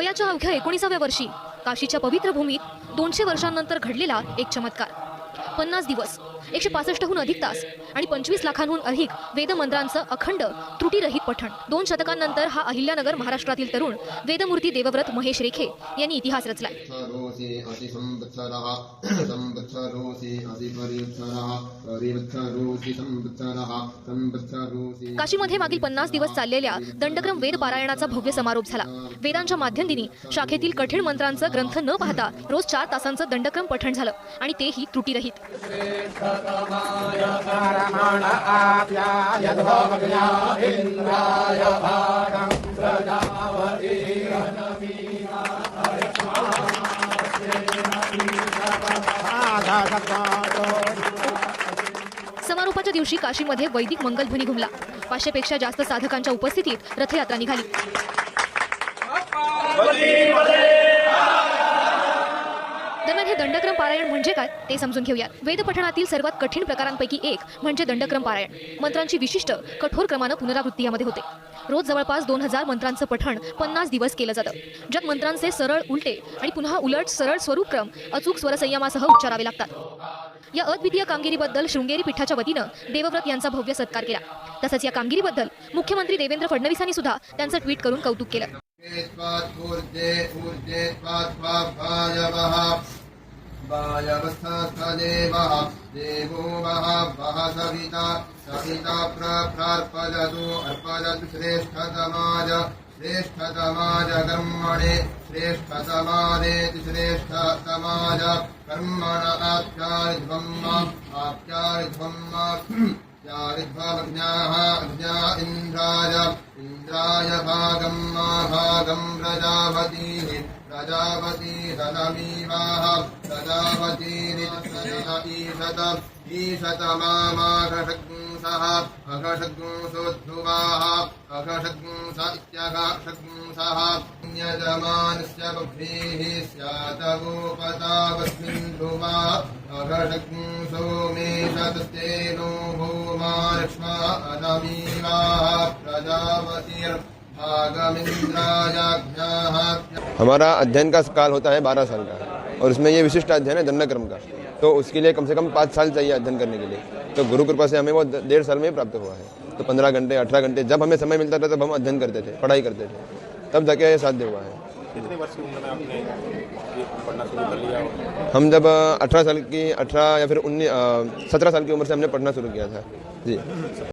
वयाच्या अवघ्या एकोणीसाव्या वर्षी काशीच्या पवित्र भूमीत दोनशे वर्षांनंतर घडलेला एक चमत्कार. पन्नास दिवस. एकशे पासष्टहून अधिक तास आणि पंचवीस लाखांहून अधिक वेदमंत्रांचं अखंड त्रुटीरहित पठण. दोन शतकांनंतर हा अहिल्यानगर महाराष्ट्रातील तरुण वेदमूर्ती देवव्रत महेश रेखे यांनी इतिहास रचलाय. काशीमध्ये मागील पन्नास दिवस चाललेल्या दंडक्रम वेद पारायणाचा भव्य समारोप झाला. वेदांच्या माध्यंदिनी शाखेतील कठीण मंत्रांचं ग्रंथ न पाहता रोज चार तासांचं दंडक्रम पठण झालं आणि तेही त्रुटीरहित. समारोपाच्या दिवशी काशीमध्ये वैदिक मंगलध्वनी घुमला. पाचशेपेक्षा जास्त साधकांच्या उपस्थितीत रथयात्रा निघाली. पारायण म्हणजे काय ते समजून घेऊया वेदपठणातील सर्वात कठीण प्रकारांपैकी एक म्हणजे दंडक्रम पारायण. मंत्रांची विशिष्ट कठोर क्रमानं पुनरावृत्ती यामध्ये होते. रोज जवळपास दोन हजार मंत्रांचं पठण पन्नास दिवस केलं जातं. ज्यात मंत्रांचे सरळ उलटे आणि पुन्हा उलट सरळ स्वरूपक्रम अचूक स्वरसंयमासह उच्चारावे लागतात. या अद्वितीय कामगिरीबद्दल शृंगेरी पीठाच्या वतीनं देवव्रत यांचा भव्य सत्कार केला. तसंच या कामगिरीबद्दल मुख्यमंत्री देवेंद्र फडणवीसांनी सुद्धा त्यांचं ट्विट करून कौतुक केलं. त्वात् वायवस्थस्थदेवः देवो वः वः सविता सविता प्रार्पयतु अर्पदतु श्रेष्ठतमाज श्रेष्ठतमाज कर्मणे श्रेष्ठतमादेति श्रेष्ठतमाज कर्मण आप्यारिध्वम् आप्यारिध्वम् यारिध्वमज्ञाः अज्ञा इन्द्राय इन्द्राय भागम् मा भागम् प्रजापतिः प्रजापती सदमीवाः प्रजापतीरिशत ईशत मामाघषग्ंसः अघषग्ंसोद्धुवाः अघषग्ंस इत्यघषग्ंसः यजमानस्य बभ्रीः स्यातवोपतावस्मिन् ध्रुवा अघषग्ंसो मे शतस्तेनो हमारा अध्ययन का काल होता है बारह साल का और उसमें ये विशिष्ट अध्ययन है दंडक्रम का। तो उसके लिए कम से कम पाँच साल चाहिए अध्ययन करने के लिए। तो गुरु कृपा से हमें वो डेढ़ साल में ही प्राप्त हुआ है। तो पंद्रह घंटे अठारह घंटे जब हमें समय मिलता था तब हम अध्ययन करते थे पढ़ाई करते थे। तब जाके ये साध्य हुआ है। कितने वर्ष की उम्र में आपने पढ़ना शुरू कर लिया हम जब अठारह साल की अठारह या फिर उन्नीस सत्रह साल की उम्र से हमने पढ़ना शुरू किया था। जी।